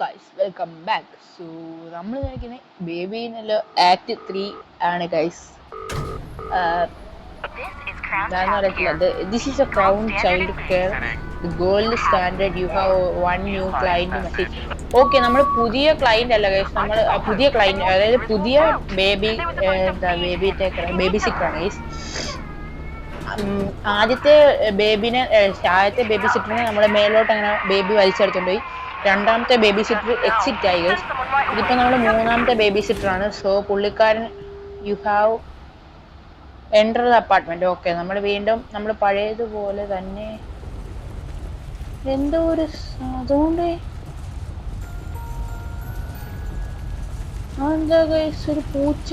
Guys welcome back so നമ്മൾ കഴിക്കുന്നത് baby എന്നുള്ള ആക്ട് ത്രീ ആണ് ഗൈസ് ഞാൻ പറയത്തില്ല this is a crown child care gold standard you have one new client message okay നമ്മൾ പുതിയ ക്ലൈന്റ് അല്ല ഗൈസ് നമ്മൾ പുതിയ ക്ലൈന്റ് അതായത് പുതിയ ബേബി എന്താ ബേബി ടേക്കർ ബേബി സിറ്ററാണ് ഗൈസ് ആദ്യത്തെ ബേബിനെ ആദ്യത്തെ ബേബി സിറ്ററിനെ നമ്മുടെ മേലോട്ട് അങ്ങനെ ബേബി വലിച്ചെടുത്തോണ്ട് പോയി. രണ്ടാമത്തെ ബേബി സിറ്റർ എക്സിറ്റ് ആയി ഗൈസ് ഇതിപ്പോ നമ്മൾ മൂന്നാമത്തെ ബേബി സിറ്റർ ആണ്. സോ പുള്ളിക്കാരൻ you have enter the apartment okay നമ്മൾ വീണ്ടും നമ്മൾ പഴയതുപോലെ തന്നെ എന്തോ ഒരു അതുകൊണ്ട് എന്താ ഗൈസ് ഒരു പൂച്ച?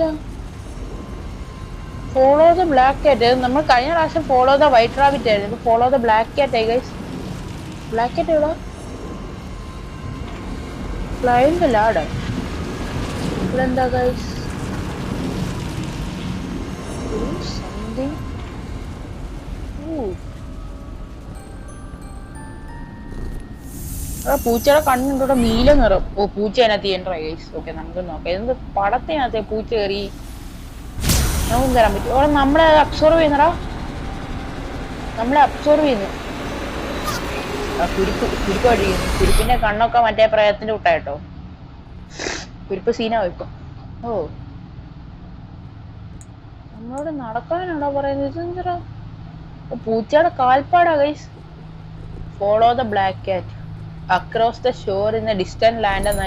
ഫോളോ ദ ബ്ലാക്ക് കാറ്റ് നമ്മൾ കഴിഞ്ഞ പ്രാവശ്യം ഫോളോ ദ വൈറ്റ് റാബിറ്റ് ആയിരുന്നു. ഫോളോ ദ ബ്ലാക്ക് കാറ്റ് ആയി ഗൈസ് ബ്ലാക്ക് കാറ്റ് എവിടെ? Climb guys. ഇവിടെ എന്താ ഗൈസ് സംതിങ് പൂച്ചയുടെ കണ്ണുണ്ടോ നീല നിറം. ഓ പൂച്ച അതിനകത്ത് എന്റർ ഗൈസ് ഓക്കെ നമുക്ക് നോക്കാം. എന്ത് പടത്തിനകത്ത് പൂച്ച കയറി? നമുക്കും കയറാൻ പറ്റും. അവിടെ നമ്മളെ അബ്സോർവ് ചെയ്യുന്നടാ. നമ്മളെ അബ്സോർവ് ചെയ്യുന്നു. കുരുപ്പ് കുരുപ്പ് അടിക്കുന്നു കുരുപ്പിന്റെ കണ്ണൊക്കെ മറ്റേ പ്രയത്തിന്റെ കൂട്ടായിട്ടോ കുരുപ്പ് സീന വെക്കും ഓ. നമ്മളോട് നടക്കാനാണോ പറയുന്നത്? പൂച്ചയുടെ കാൽപ്പാടാ guys follow the black cat across the shore in the distant land എന്ന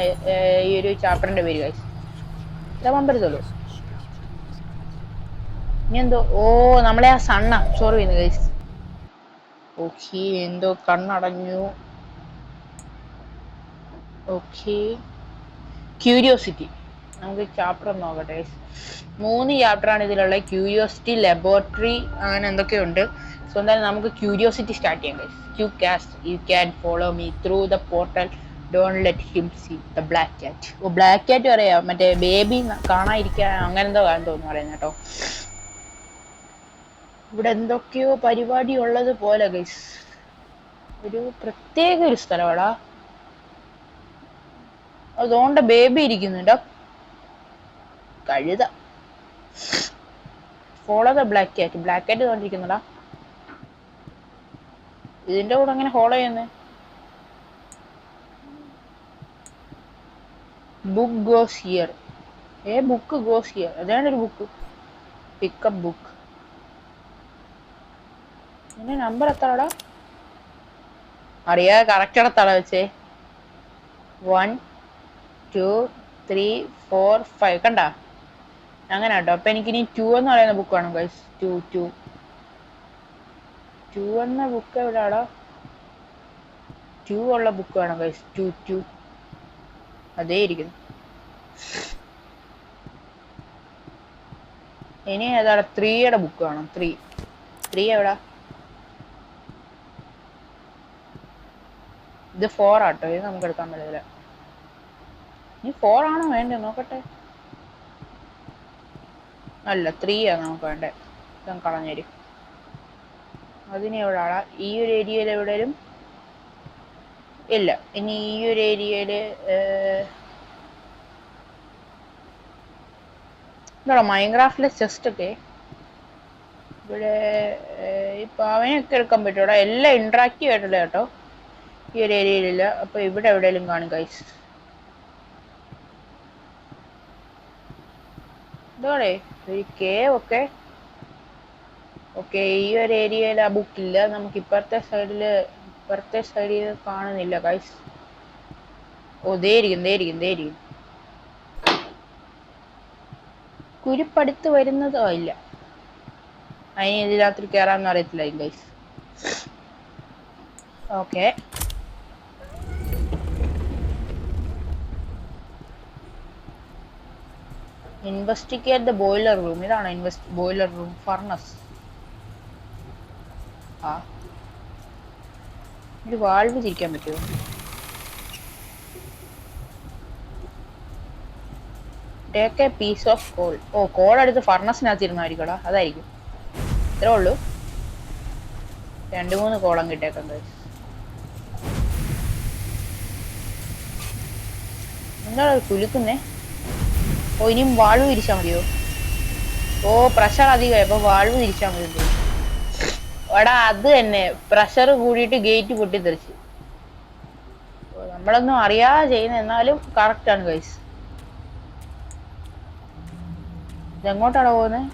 ഈ ഒരു ചാപ്റ്ററിന്റെ പേര് ഗൈസ് ഇത്ര പമ്പരത്തുള്ളൂ ഇനി എന്തോ? ഓ നമ്മളെ ആ സണ്ണ സോറി ചെയ്യുന്നു ഗൈസ് ഓക്കെ എന്തോ കണ്ണടഞ്ഞു. ഓക്കെ ക്യൂരിയോസിറ്റി നമുക്ക് ചാപ്റ്റർ നോക്കട്ടെ. മൂന്ന് ചാപ്റ്ററാണ് ഇതിലുള്ള ക്യൂരിയോസിറ്റി ലബോറട്ടറി അങ്ങനെ എന്തൊക്കെയുണ്ട്. സോ എന്തായാലും നമുക്ക് ക്യൂരിയോസിറ്റി സ്റ്റാർട്ട് ചെയ്യാം guys Q cast you can follow me through the portal don't let him see the black cat oh black cat പറയാം മറ്റേ ബേബി കാണാതിരിക്കാൻ അങ്ങനെ എന്തോ കാണും തോന്നുന്നു പറയുന്നത് ഇവിടെ എന്തൊക്കെയോ പരിപാടി ഉള്ളത് പോലെ ഗൈസ് ഒരു പ്രത്യേക ഒരു സ്ഥലമാടാ അതുകൊണ്ട് ബേബി ഇരിക്കുന്നുണ്ടോ? കഴുത. ഫോളോ ദ ബ്ലാക്ക് ആക്കി ബ്ലാക്ക് ആയിട്ട് തോണ്ടിരിക്കുന്നടാ ഇതിന്റെ കൂടെ അങ്ങനെ ഫോളോ ചെയ്യുന്നത് book goes here a book goes here അതാണ് ഒരു ബുക്ക് പിക്കപ്പ് ബുക്ക് എന്റെ നമ്പർ എത്രടാ? അറിയാ കറക്റ്റ് ഇടത്താളാ വെച്ചേ? One two three four five കണ്ട? അങ്ങനെ കേട്ടോ അപ്പൊ എനിക്കിനി ടു എന്ന് പറയുന്ന ബുക്ക് വേണം ഗൈസ് ടു ടു ടു എന്ന ബുക്ക് എവിടെയാടോ ടു ഉള്ള ബുക്ക് വേണം ഗൈസ് ടു ടു അതേ ഇരിക്കുന്നു. ഇനി ഏതാണ് ത്രീയുടെ ബുക്ക് വേണം. ത്രീ ത്രീ എവിടാ? ഇത് ഫോർ ആട്ടോ ഇത് നമുക്ക് എടുക്കാൻ പറ്റില്ല ഇനി ഫോർ ആണോ വേണ്ടേ? നോക്കട്ടെ. അല്ല ത്രീ ആണ് നമുക്ക് വേണ്ടേ. ഇതും കളഞ്ഞരും അതിന് എവിടെയാടാ? ഈ ഒരു ഏരിയയിൽ എവിടെയും ഇല്ല ഇനി ഈ ഒരു ഏരിയയിൽ എന്താ മൈൻക്രാഫ്റ്റിലെ ചെസ്റ്റ് ഒക്കെ? ഇവിടെ ഇപ്പൊ ഒക്കെ എടുക്കാൻ പറ്റൂടാ എല്ലാം ഇൻട്രാക്റ്റീവ് ആയിട്ടുള്ള കേട്ടോ. ഈ ഒരു ഏരിയയിലില്ല. അപ്പൊ ഇവിടെ എവിടെയെങ്കിലും കാണും ഗൈസ് ഇതോടെ ഒരു കേവ് ഒക്കെ. ഓക്കെ ഈ ഒരു ഏരിയയിൽ ആ ബുക്ക് ഇല്ല. നമുക്ക് ഇപ്പുറത്തെ സൈഡിൽ ഇപ്പുറത്തെ സൈഡിൽ കാണുന്നില്ല ഗൈസ് ഓ ദേരിക്കും ദേ ഇരിക്കും ദേ ഇരിക്കും. കുരുപ്പടുത്ത് വരുന്നതോ? ഇല്ല. അതിന് രാത്രി കയറാമെന്ന് അറിയത്തില്ല guys okay investigate the boiler room ഇതാണ് ഇൻവെസ്റ്റ് ബോയിലർ റൂം ഫർണസ് ആ. ഒരു വാൾവ് തിരിക്കാൻ പറ്റുമോ? Take a piece of coal oh coal എടുത്ത് ഫർണസിനകത്ത് ഇരുന്നായിരിക്കടാ അതായിരിക്കും. ഇത്രേ ഉള്ളൂ. രണ്ട് മൂന്ന് കോളം കിട്ടേക്കാം guys. എന്താണ് കുലുക്കുന്നേ? ഓ ഇനിയും വാൾവ് തിരിച്ചാൽ മതിയോ? ഓ പ്രഷർ അധികമായി അപ്പൊ വാൾവ് തിരിച്ചാൽ മതി. എടാ അത് തന്നെ. പ്രഷർ കൂടിയിട്ട് ഗേറ്റ് പൊട്ടി തെറിച്ച് നമ്മളൊന്നും അറിയാതെ ചെയ്യുന്ന. എന്നാലും കറക്റ്റ് ആണ് ഗൈസ് ഇതെങ്ങോട്ടാണോ പോകുന്നത്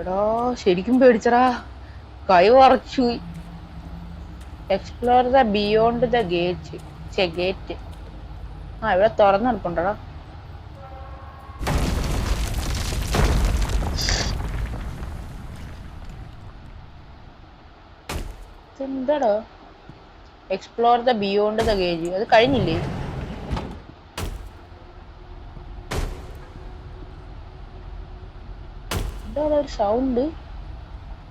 എടാ ശരിക്കും പേടിച്ചടാ. കൈ വറച്ചു explore the beyond the gate gate ആ ഇവിടെ തുറന്നു നിൽപ്പുണ്ടടാ എന്താടോ explore the beyond the gate അത് കഴിഞ്ഞില്ലേ? എന്താ ഒരു സൗണ്ട്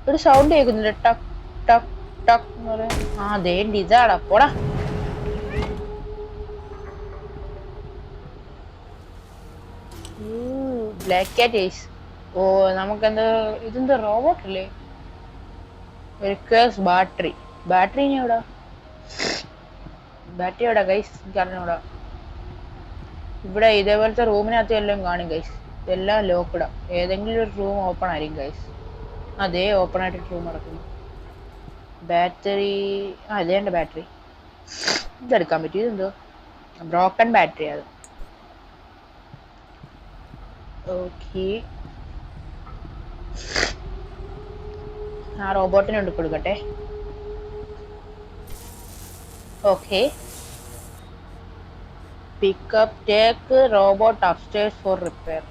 ഒരു സൗണ്ട് കേൾക്കുന്നില്ല? ടക് ടക് ടക് എന്ന് പറയാൻ ആ ദേണ്ടി ഇതാടാ. പോടാ. ബ്ലാക്ക് കാറ്റ് ഐസ് ഓ നമുക്കെന്ത് ഇതെന്താ റോബോട്ട് അല്ലേ? റിക്വേഴ്സ് ബാറ്ററി ബാറ്ററി ഇനി എവിടാ? ബാറ്ററി എവിടാ ഗൈസ് അറിഞ്ഞൂടാ ഇവിടെ ഇതേപോലത്തെ റൂമിനകത്ത് എല്ലാം കാണും ഗൈസ് ഇതെല്ലാം ലോക്ക്ഡാ ഏതെങ്കിലും ഒരു റൂം ഓപ്പൺ ആയിരിക്കും ഗൈസ് അതേ ഓപ്പൺ ആയിട്ട് റൂം നടക്കുന്നു. ബാറ്ററി ആ അതേണ്ട ബാറ്ററി ഇതെടുക്കാൻ പറ്റും ഇതെന്തോ? ബ്രോക്കൺ ബാറ്ററി അത്. ഓക്കെ ആ റോബോട്ടിനെ കൊണ്ട് കൊടുക്കട്ടെ okay pick up take robot upstairs for repair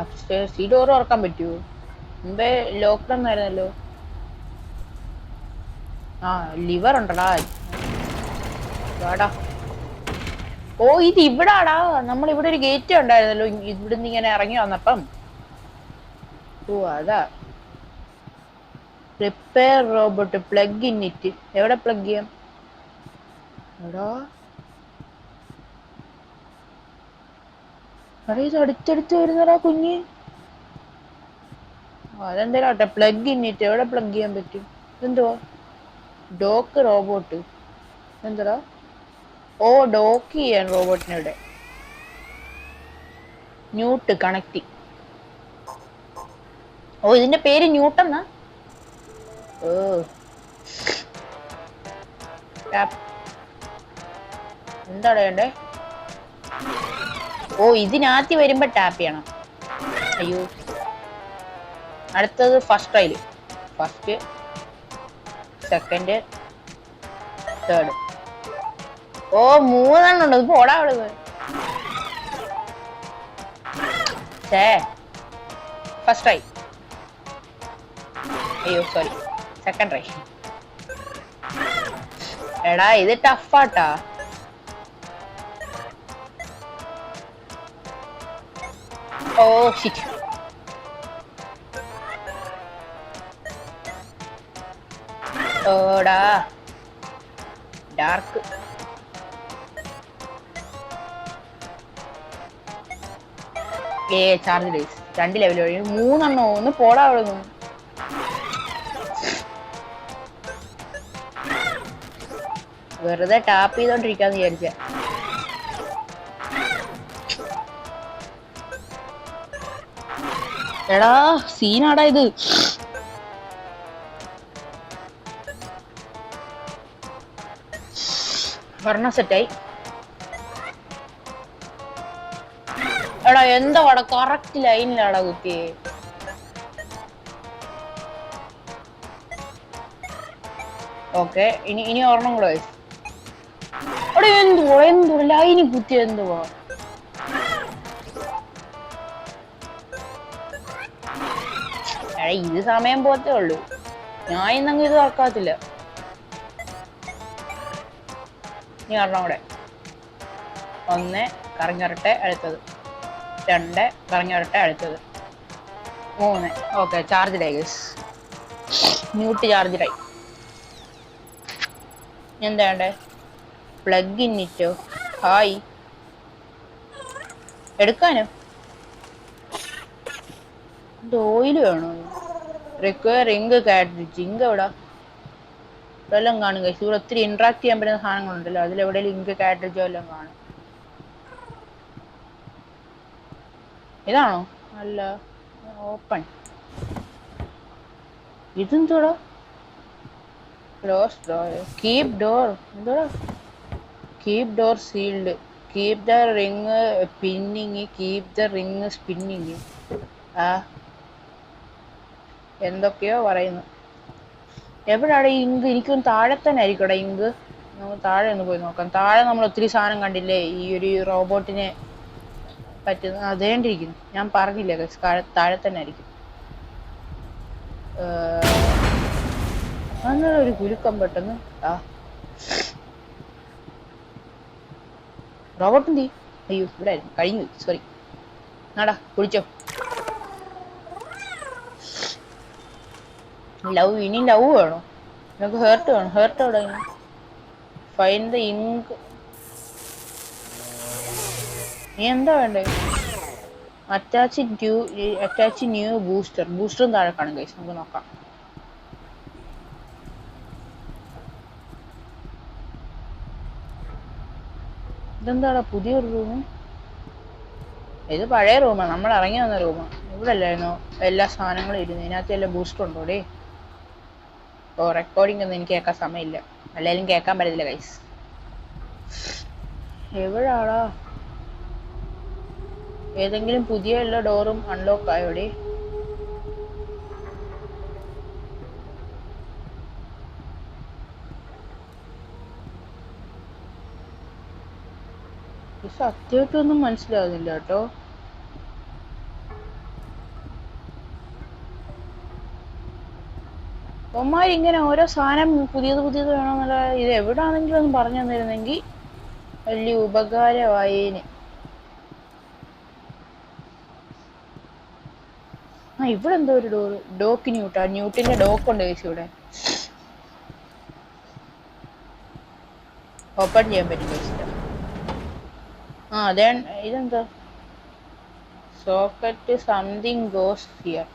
upstairs ഈ ഡോർ തുറക്കാൻ പറ്റുമോ മുമ്പേ ലോക്ക്ഡൗൺ ആയിരുന്നല്ലോ ആ ലിവർ ഉണ്ടടാ. വാടാ. ഓ ഇത് ഇവിടാടാ. നമ്മൾ ഇവിടെ ഒരു ഗേറ്റ് ഉണ്ടായിരുന്നല്ലോ ഇവിടുന്ന് ഇങ്ങനെ ഇറങ്ങി വന്നപ്പം. ഓ അതാ. Repair robot plug in it എവിടെ പ്ലഗ് ചെയ്യാം? എടാ. ഇത് അടുത്തടുത്ത് വരുന്നടാ കുഞ്ഞ്. അതെന്തേലും പ്ലഗ് ഇൻ എവിടെ പ്ലഗ് ചെയ്യാൻ പറ്റും? എന്തുവാ ഡോക്ക് റോബോട്ട് എന്താ ഓ ഡോക്ക് ചെയ്യാൻ റോബോട്ടിനിവിടെ ന്യൂട്ട് കണക്ട്. ഓ ഇതിന്റെ പേര് ന്യൂട്ടെന്നാ? ഓ. എന്താണ് വേണ്ടേ? ഓ ഇതിനകത്ത് വരുമ്പോ ടാപ്പ് ചെയ്യണം. അയ്യോ. അടുത്തത് first trial first second third. ഓ മൂന്നെണ്ണം ഉണ്ട് പോടാ അവിടെ ഛേ. ഫസ്റ്റ് ട്രൈ അയ്യോ സോറി സെക്കൻഡ് ട്രൈ എടാ ഇത് ടഫാട്ടാ ഓ ഷിറ്റ് ഓടാ. ഡാർക്ക് ചാർജ് ഡേസ് രണ്ട് ലെവൽ കഴിഞ്ഞു മൂന്നെണ്ണോ ഒന്ന് പോടാ അവിടെ വെറുതെ ടാപ്പ് ചെയ്തോണ്ടിരിക്കാന്ന് വിചാരിച്ച. എടാ സീനാടാ ഇത്. പറഞ്ഞ സെറ്റായി എടാ എന്താ വട കറക്റ്റ് ലൈനിലാടാ കുത്തിയേ ഓക്കെ ഇനി ഇനി ഒരെണ്ണം കൂടെ എടാ എന്തുവാ എന്തുവാ ലൈനി കുത്തി എന്തുവാ? ഇത് സമയം പോത്തേ ഉള്ളൂ. ഞാൻ ഇന്നങ്ങ് ഇത് തുറക്കാത്തില്ല. ഇനി ഒരെണ്ണം കൂടെ. ഒന്ന് കറങ്ങിറട്ടെ അടുത്തത്. രണ്ട്. കറങ്ങിറട്ടെ അടുത്തത്. മൂന്ന്. ഓക്കെ ചാർജ് ലൈസ് മ്യൂട്ട് ചാർജറായി എന്താ വേണ്ടേ? പ്ലഗ് ഇന്നിറ്റോ ഹായ് എടുക്കാനോ? ഓയിൽ വേണോ? റിക്വയറിങ് കാട്രിഡ്ജ് ഇങ്ക് എവിടാ? ഇതെല്ലാം കാണും guys. ഇവിടെ ഒത്തിരി ഇന്ററാക്ട് ചെയ്യാൻ പറ്റുന്ന സാധനങ്ങളുണ്ടല്ലോ. അതിലെവിടെയെങ്കിലും ഇങ്ക് കാട്രിഡ്ജോ എല്ലാം കാണും. ഇതാണോ? അല്ല ഓപ്പൺ ഇതെന്തോടാ ക്ലോസ് ഡോർ കീപ് ഡോർ എന്തോടാ keep door sealed keep the ring pinning keep the ring spinning ആ. എന്തൊക്കെയോ പറയുന്നു. എവിടാണ് ഈ ഇങ്ക്? എനിക്കൊന്ന് താഴെ തന്നെ ആയിരിക്കട്ടെ ഇങ്ക്. നമുക്ക് താഴെ ഒന്ന് പോയി നോക്കാം. താഴെ നമ്മൾ ഒത്തിരി സാധനം കണ്ടില്ലേ? ഈ ഒരു റോബോട്ടിനെ പറ്റുന്ന അതേണ്ടിരിക്കുന്നു. ഞാൻ പറഞ്ഞില്ലേ താഴെ താഴെ തന്നെ ആയിരിക്കും. അങ്ങനെ ഒരു കുലുക്കം പെട്ടെന്ന് ആ. റോബോട്ട് എന്തി അയ്യോ ഇവിടെ ആയിരുന്നു. കഴിഞ്ഞു. സോറി നാടാ കുളിച്ചോ. ലവ് ഇനി ലവ് വേണോ? നിനക്ക് ഹേർട്ട് വേണം? ഹേർട്ട് എവിടെ ഫൈൻ ദ ഇങ്ക് എന്താ വേണ്ടേ? Attach new attach new booster ബൂസ്റ്ററും താഴെ കാണും കൈസ് നമുക്ക് നോക്കാം. ഇതെന്താടാ പുതിയൊരു റൂം ഇത് പഴയ റൂമാണ് നമ്മൾ ഇറങ്ങി വന്ന റൂമാണ് ഇവിടെ അല്ലായിരുന്നോ എല്ലാ സാധനങ്ങളും ഇരുന്നു. ഇതിനകത്ത് എല്ലാം ബൂസ്റ്റർ ഉണ്ടോ ഡേ ഓ റെക്കോർഡിംഗ് ഒന്നും എനിക്ക് കേൾക്കാൻ സമയമില്ല. അല്ലെങ്കിലും കേൾക്കാൻ പറ്റത്തില്ല കൈസ് എവിടാടാ? ഏതെങ്കിലും പുതിയ ഉള്ള ഡോറും അൺലോക്ക് ആയോടെ? സത്യമായിട്ടൊന്നും മനസ്സിലാവുന്നില്ല കേട്ടോ. ഇങ്ങനെ ഓരോ സാധനം പുതിയത് പുതിയത് വേണമെന്നുള്ള ഇത് എവിടാണെങ്കിലും ഒന്ന് പറഞ്ഞു തന്നിരുന്നെങ്കിൽ വലിയ ഉപകാരമായേന്. ആ ഇവിടെ എന്തോ ഒരു ഡോർ ഡോക്ക് ന്യൂട്ടാ ന്യൂട്ടിന്റെ ഡോക്ക് ഉണ്ട് ചേച്ചി ഇവിടെ. ഓപ്പൺ ചെയ്യാൻ പറ്റും ചേച്ചിട്ട് ആ അതെ ഇതെന്താ? സോക്കറ്റ് സംതിങ് ഗോസ് ഹിയർ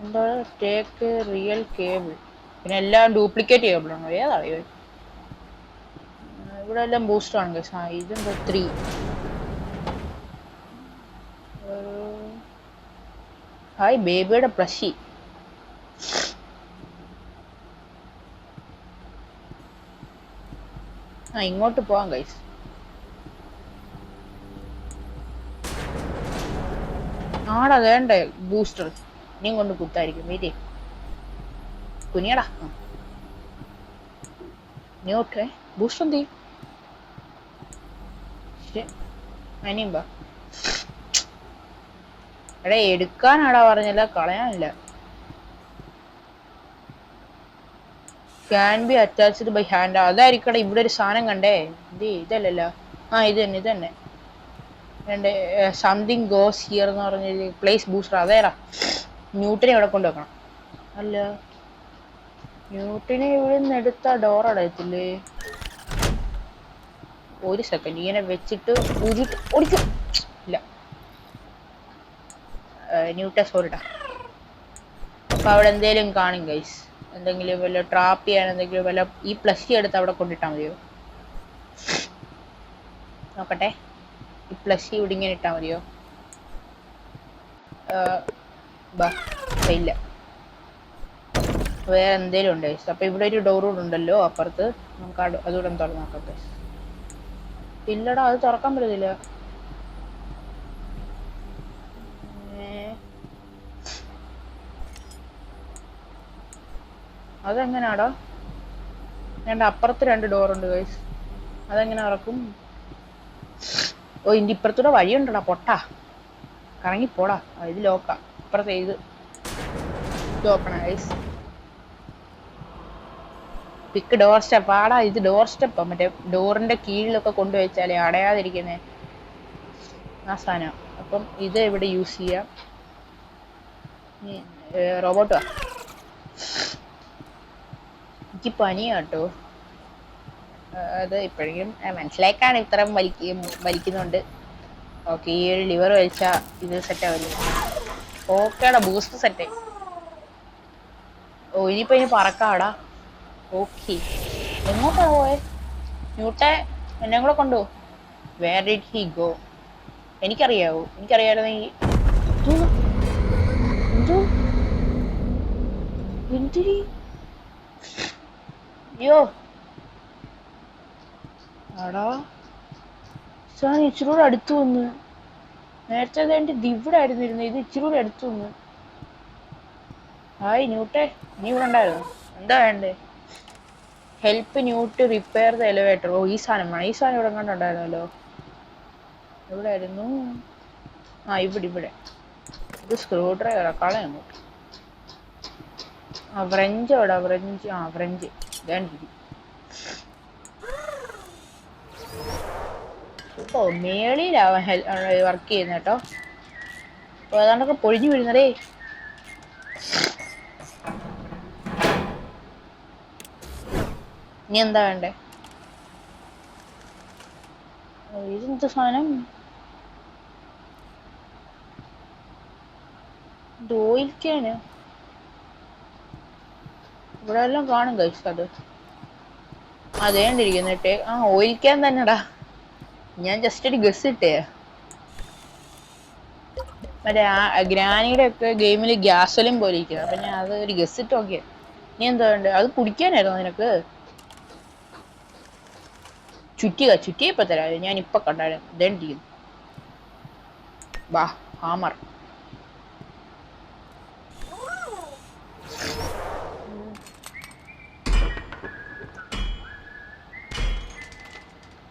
എന്താ ടേക്ക് റിയൽ കേബിൾ പിന്നെ എല്ലാം ഡ്യൂപ്ലിക്കേറ്റ് കേബിൾ ആണോ ഏതാ ഇവിടെ എല്ലാം ബൂസ്റ്റർ ആണ് കേസ് ആ ഇതെന്താ ത്രീ ഹായ് ബേബിയുടെ പ്ലഷി ആ ഇങ്ങോട്ട് പോവാം ഗൈസ് ആടാ വേണ്ടേ ബൂസ്റ്റർ ഇനിയും കൊണ്ട് കുത്തായിരിക്കും. വീതി കുനിയടാ. ഇങ്ങോട്ടേ ബൂസ്റ്റർ എന്ത് ശരി അനിയും എടാ എടുക്കാനാടാ പറഞ്ഞില്ല കളയാനില്ല. Can be attached by hand അതായിരിക്കട്ടെ ഇവിടെ ഒരു സാധനം കണ്ടേ. ഇത് ഇതല്ലല്ലോ. ആ ഇത് തന്നെ ഇത് തന്നെ. എന്റെ സംതിങ് ഗോസ് ഹിയർ എന്ന് പറഞ്ഞ പ്ലേസ് ബൂസ്റ്റർ അതേടാ. ന്യൂട്ടിനെ ഇവിടെ കൊണ്ടുവെക്കണം. അല്ല. ന്യൂട്ടിനെ ഇവിടെ നിന്ന് എടുത്ത ഡോർ അടയത്തില്ലേ? ഒരു സെക്കൻഡ് ഇങ്ങനെ വെച്ചിട്ട് ഒരു ഓടിക്കും. ന്യൂട്ട സോറിടാ അപ്പൊ അവിടെ എന്തെങ്കിലും കാണും ഗൈസ് എന്തെങ്കിലും വല്ല ട്രാപ്പ് ചെയ്യാൻ എന്തെങ്കിലും വല്ല ഈ പ്ലസ് എടുത്ത് അവിടെ കൊണ്ടിട്ടാ മതിയോ? നോക്കട്ടെ. ഈ പ്ലസ് ഇവിടെ ഇങ്ങനെ ഇട്ടാ മതിയോ? ഇല്ല. വേറെ എന്തേലും ഉണ്ട് ഗൈസ് അപ്പൊ ഇവിടെ ഒരു ഡോർ കൂടെ ഉണ്ടല്ലോ അപ്പുറത്ത്. നമുക്ക് അത് അതുകൂടെ തുറന്നാക്കാം ഗൈസ്. ഇല്ലടാ അത് തുറക്കാൻ പറ്റത്തില്ല ഏ. അതെങ്ങനാടാ? രണ്ട് അപ്പുറത്ത് രണ്ട് ഡോർ ഉണ്ട് ഗൈസ് അതെങ്ങനെ ഇറക്കും ഓ ഇന്റെ ഇപ്പുറത്തൂടെ വഴിയുണ്ടടാ പൊട്ടാ. കറങ്ങി പോടാ ഇത് ലോക്കാ. ഇപ്പുറത്തെ ഇത്. ഓപ്പണാ ഗൈസ് പിക്ക് ഡോർ സ്റ്റെപ്പ് ആടാ ഇത് ഡോർ സ്റ്റെപ്പ് മറ്റേ ഡോറിന്റെ കീഴിലൊക്കെ കൊണ്ടുവച്ചാലേ അടയാതിരിക്കുന്നേ. ആ സാധനം. അപ്പം ഇത് ഇവിടെ യൂസ് ചെയ്യാം. റോബോട്ട് വാ എനിക്ക് പനിയാ കേട്ടോ അത് ഇപ്പോഴെങ്കിലും മനസ്സിലാക്കാണ് ഇത്രയും വലിക്ക വലിക്കുന്നുണ്ട്. ഓക്കെ ഈ ഒരു ലിവർ വലിച്ചാ ഇത് സെറ്റ് ആവില്ല. ഓക്കേടാ ബൂസ്റ്റ് സെറ്റ് ഓ ഇനിയിപ്പോ ഇനി പറക്കാടാ. ഓക്കെ. എങ്ങോട്ടാ പോയെ? ന്യൂട്ടെ എന്നെ കൂടെ കൊണ്ടു? വേർ ഡിഡ് ഹി ഗോ എനിക്കറിയാവോ. എനിക്കറിയാമായിരുന്നെങ്കിൽ എന്തോ? എന്തിരി? അയ്യോ. ആടാ. സാൻ ഇച്ചിരി കൂടെ അടുത്ത് വന്ന്. നേരത്തെ വേണ്ടി ഇവിടെ ആയിരുന്നു ഇരുന്നത്. ഇത് ഇച്ചിരി കൂടെ അടുത്ത് വന്ന്. ഹായ് ന്യൂട്ടെ. നീ ഇവിടെ ഉണ്ടായിരുന്നു? എന്താ വേണ്ടേ? Help Newt repair the elevator ഓ ഈ സാധനം വേണം. ഈ സാധനം ഇവിടെ കണ്ടുണ്ടായിരുന്നല്ലോ എവിടെ ആയിരുന്നു ആ ഇവിടെ ഇവിടെ. ഇത് സ്ക്രൂ ഡ്രൈവറാ കളയങ്ങോട്ട് ആ ഫ്രഞ്ച് എവിടെ? ഫ്രഞ്ച് ആ ഫ്രഞ്ച് ഓ മേളിയിലാവാൻ വർക്ക് ചെയ്യുന്ന കേട്ടോ അപ്പൊ ഏതാണ്ടൊക്കെ പൊഴിഞ്ഞു വീഴുന്നതേ. ഇനി എന്താ വേണ്ടേ? ഇതെന്ത് സാധനം? ഇത് ഓയിൽ ക്യാന് ഇവിടെ എല്ലാം കാണും കഴിച്ചു അത്. അതേണ്ടിരിക്കുന്നിട്ട് ആ ഓയിൽ ക്യാൻ തന്നെടാ. ഞാൻ ജസ്റ്റ് ഒരു ഗസ് ഇട്ടേ. മറ്റേ ആ ഗ്രാനിയുടെ ഒക്കെ ഗെയിമിൽ ഗ്യാസലും പോലെ ഇരിക്കുന്നത് അപ്പൊ ഞാൻ അത് ഒരു ഗസ് ഇട്ട് നോക്കിയത് നീ എന്താ അത് കുടിക്കാനായിരുന്നു നിനക്ക്? ചുറ്റിക ചുറ്റിയപ്പോ തരാം. ഞാൻ ഇപ്പൊ കണ്ടായിരുന്നു. ഇതേണ്ടിരിക്കുന്നു വാ ഹാമർ.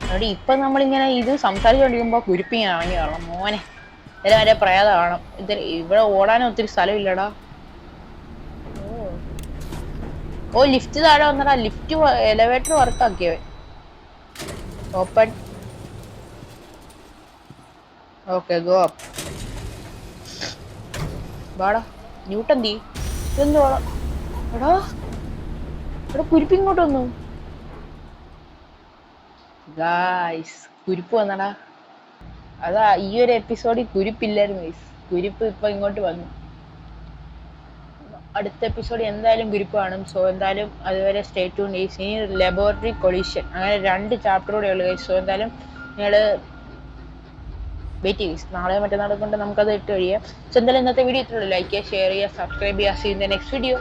അവിടെ ഇപ്പൊ നമ്മളിങ്ങനെ ഇത് സംസാരിച്ചുകൊണ്ടിരിക്കുമ്പോ കുരുപ്പിങ് ഇറങ്ങി കാണണം. മോനെ ഇതിൽ വരെ പ്രേതം കാണും. ഇത് ഇവിടെ ഓടാനും ഒത്തിരി സ്ഥലമില്ലടാ. ഓ. ലിഫ്റ്റ് താഴെ വന്നടാ. ലിഫ്റ്റ് എലവേറ്റർ വർക്ക് ആക്കിയവൻ ഓപ്പൺ ഓക്കെ ഗോ അപ്പ് വാടാ ന്യൂട്ടൻ തീ ഇതെന്തോ എടാ എടാ കുരിപ്പിങ്ങോട്ട് വന്നു. ഗായ്സ് കുരിപ്പ് വന്നടാ. അതാ ഈ ഒരു എപ്പിസോഡിൽ കുരിപ്പില്ലായിരുന്നു ഗൈസ് കുരിപ്പ് ഇപ്പൊ ഇങ്ങോട്ട് വന്നു. അടുത്ത എപ്പിസോഡ് എന്തായാലും കുരിപ്പ് കാണും. സോ എന്തായാലും അതുവരെ സ്റ്റേറ്റ് ടു ഗൈസ് ഇനി ലബോറട്ടറി കൊളീഷൻ അങ്ങനെ രണ്ട് ചാപ്റ്റർ കൂടെ ഉള്ളു ഗൈസ് സോ എന്തായാലും നിങ്ങൾ വെയിറ്റ് ചെയ്യും നാളെ മറ്റന്നാളെ കൊണ്ട് നമുക്കത് ഇട്ട് കഴിയാം. സോ എന്തായാലും ഇന്നത്തെ വീഡിയോ ഇത്രയുള്ളൂ ലൈക്ക് ചെയ്യുക ഷെയർ ചെയ്യുക സബ്സ്ക്രൈബ് ചെയ്യുക. See in the next video